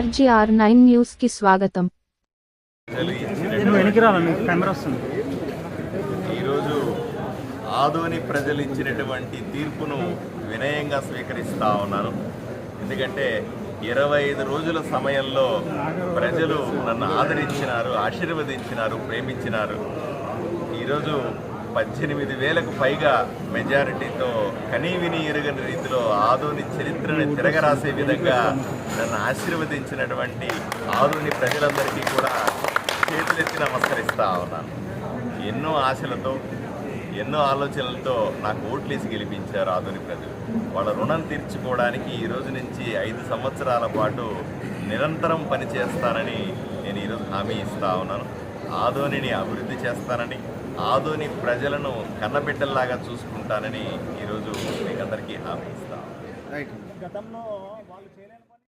RGR nine న్యూస్కి స్వాగతం ఈరోజు ఆదోని ప్రజలు ఇచ్చినటువంటి తీర్పును వినయంగా స్వీకరిస్తా ఉన్నాను ఎందుకంటే ఇరవై ఐదు రోజుల సమయంలో ప్రజలు నన్ను ఆదరించినారు ఆశీర్వదించినారు ప్రేమించినారు. ఈరోజు పద్దెనిమిది వేలకు పైగా మెజారిటీతో కనీవిని ఎరుగని రీతిలో ఆదోని చరిత్రను తిరగరాసే విధంగా నన్ను ఆశీర్వదించినటువంటి ఆరుని ప్రజలందరికీ కూడా చేతులెత్తి నమస్కరిస్తా ఉన్నాను. ఎన్నో ఆశలతో ఎన్నో ఆలోచనలతో నాకు ఓట్లేసి గెలిపించారు ఆధునిక ప్రజలు. వాళ్ళ రుణం తీర్చుకోవడానికి ఈ రోజు నుంచి ఐదు సంవత్సరాల పాటు నిరంతరం పనిచేస్తానని నేను ఈరోజు హామీ ఇస్తా ఉన్నాను. ఆధోనిని అభివృద్ధి చేస్తానని ఆధోని ప్రజలను కన్నబిడ్డల్లాగా చూసుకుంటానని ఈరోజు మీకందరికీ హామీ ఇస్తాను గతంలో వాళ్ళు చేయలేని